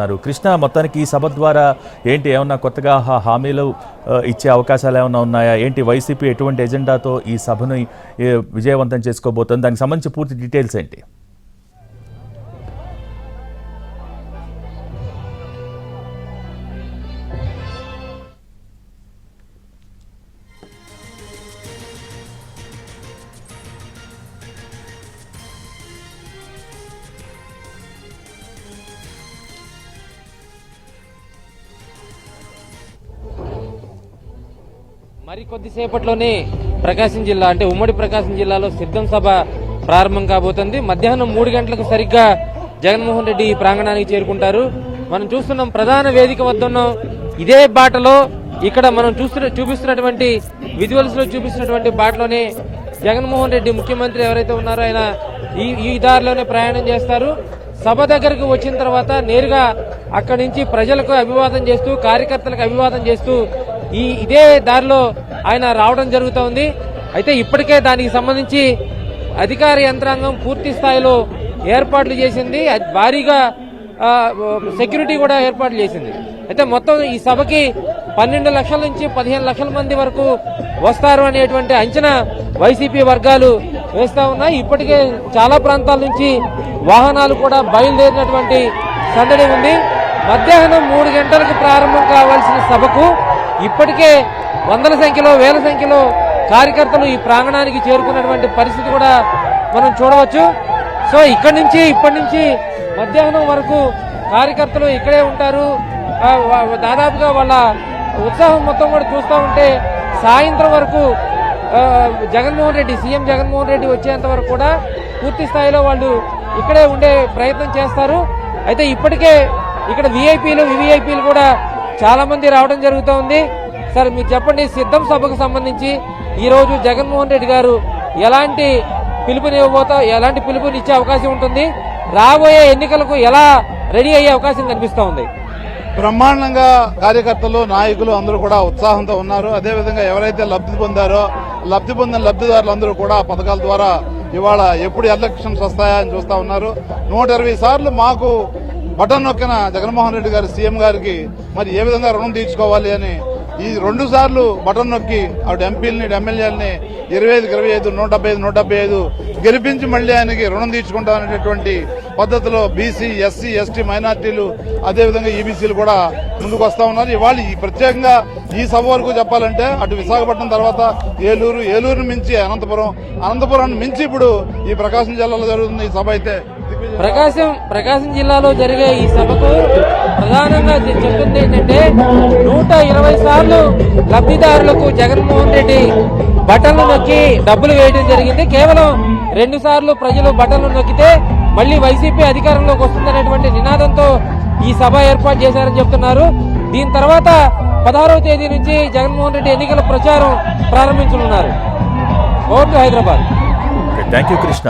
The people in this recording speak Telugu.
ఉన్నారు. కృష్ణ మొత్తానికి ఈ సభ ద్వారా ఏంటి ఏమన్నా కొత్తగా హామీలు ఇచ్చే అవకాశాలు ఏమైనా ఉన్నాయా? ఏంటి వైసీపీ ఎటువంటి ఎజెండాతో ఈ సభను విజయవంతం చేసుకోబోతుంది? దానికి సంబంధించి పూర్తి డీటెయిల్స్ ఏంటి? మరి కొద్దిసేపట్లోనే ప్రకాశం జిల్లా అంటే ఉమ్మడి ప్రకాశం జిల్లాలో సిద్ధం సభ ప్రారంభం కాబోతుంది. మధ్యాహ్నం మూడు గంటలకు సరిగ్గా జగన్మోహన్ రెడ్డి ఈ ప్రాంగణానికి చేరుకుంటారు. మనం చూస్తున్నాం ప్రధాన వేదిక వద్ద ఇదే బాటలో ఇక్కడ మనం చూస్తున్న చూపిస్తున్నటువంటి విజువల్స్లో చూపిస్తున్నటువంటి బాటలోనే జగన్మోహన్ రెడ్డి ముఖ్యమంత్రి ఎవరైతే ఉన్నారో ఆయన ఈ ఈ దారిలోనే ప్రయాణం చేస్తారు. సభ దగ్గరకు వచ్చిన తర్వాత నేరుగా అక్కడి నుంచి ప్రజలకు అభివాదం చేస్తూ కార్యకర్తలకు అభివాదం చేస్తూ ఈ ఇదే దారిలో ఆయన రావడం జరుగుతూ ఉంది అయితే ఇప్పటికే దానికి సంబంధించి అధికార యంత్రాంగం పూర్తి స్థాయిలో ఏర్పాట్లు చేసింది. అది భారీగా సెక్యూరిటీ కూడా ఏర్పాట్లు చేసింది. అయితే మొత్తం ఈ సభకి పన్నెండు లక్షల నుంచి పదిహేను లక్షల మంది వరకు వస్తారు అనేటువంటి అంచనా వైసీపీ వర్గాలు వేస్తూ ఉన్నాయి. ఇప్పటికే చాలా ప్రాంతాల నుంచి వాహనాలు కూడా బయలుదేరినటువంటి సందడి ఉంది. మధ్యాహ్నం మూడు గంటలకు ప్రారంభం కావాల్సిన సభకు ఇప్పటికే వందల సంఖ్యలో వేల సంఖ్యలో కార్యకర్తలు ఈ ప్రాంగణానికి చేరుకున్నటువంటి పరిస్థితి కూడా మనం చూడవచ్చు. సో ఇక్కడి నుంచి ఇప్పటి నుంచి మధ్యాహ్నం వరకు కార్యకర్తలు ఇక్కడే ఉంటారు. దాదాపుగా వాళ్ళ ఉత్సాహం మొత్తం కూడా చూస్తూ ఉంటే సాయంత్రం వరకు జగన్మోహన్ రెడ్డి సీఎం జగన్మోహన్ రెడ్డి వచ్చేంత వరకు కూడా పూర్తి స్థాయిలో వాళ్ళు ఇక్కడే ఉండే ప్రయత్నం చేస్తారు. అయితే ఇప్పటికే ఇక్కడ విఐపీలు వివిఐపీలు కూడా చాలా మంది రావడం జరుగుతూ ఉంది. సార్ మీరు చెప్పండి సిద్ధం సభకు సంబంధించి ఈరోజు జగన్మోహన్ రెడ్డి గారు ఎలాంటి పిలుపునివ్వబోతా ఎలాంటి పిలుపునిచ్చే అవకాశం ఉంటుంది? రాబోయే ఎన్నికలకు ఎలా రెడీ అయ్యే అవకాశం కనిపిస్తూ ఉంది? బ్రహ్మాండంగా కార్యకర్తలు నాయకులు అందరూ కూడా ఉత్సాహంతో ఉన్నారు. అదేవిధంగా ఎవరైతే లబ్ధి పొందారో లబ్ధి పొందిన లబ్ధిదారులందరూ కూడా పథకాల ద్వారా ఇవాళ ఎప్పుడు ఎలక్షన్స్ వస్తాయా అని చూస్తా ఉన్నారు. నూట ఇరవై సార్లు మాకు బటన్ నొక్కిన జగన్మోహన్ రెడ్డి గారు సీఎం గారికి మరి ఏ విధంగా రుణం తీర్చుకోవాలి అని ఈ రెండు సార్లు బటన్ నొక్కి ఆవిడ ఎంపీలని ఎమ్మెల్యేలని ఇరవై ఐదుకి ఇరవై ఐదు నూట డెబ్బై ఐదు నూట డెబ్బై ఐదు గెలిపించి మళ్ళీ ఆయనకి రుణం తీర్చుకుంటామనేటటువంటి పద్ధతిలో బీసీ ఎస్సీ ఎస్టీ మైనార్టీలు అదేవిధంగా ఈబీసీలు కూడా ముందుకు వస్తా ఉన్నారు. ఇవాళ ఈ ప్రత్యేకంగా ఈ సభ వరకు చెప్పాలంటే అటు విశాఖపట్నం తర్వాత ఏలూరు ఏలూరుని మించి అనంతపురం అనంతపురాన్ని మించి ఇప్పుడు ఈ ప్రకాశం జిల్లాలో జరుగుతున్న ఈ సభ అయితే ప్రకాశం ప్రకాశం జిల్లాలో జరిగే ఈ సభకు ప్రధానంగా చెప్తుంది ఏంటంటే నూట ఇరవై సార్లు లబ్ధిదారులకు జగన్మోహన్ రెడ్డి బటన్లు నొక్కి డబ్బులు వేయడం జరిగింది. కేవలం రెండు సార్లు ప్రజలు బటన్లు నొక్కితే మళ్ళీ వైసీపీ అధికారంలోకి వస్తుందనేటువంటి నినాదంతో ఈ సభ ఏర్పాటు చేశారని చెప్తున్నారు. దీని తర్వాత పదహారవ తేదీ నుంచి జగన్మోహన్ రెడ్డి ఎన్నికల ప్రచారం ప్రారంభించనున్నారు. Vote Hyderabad. Thank you Krishna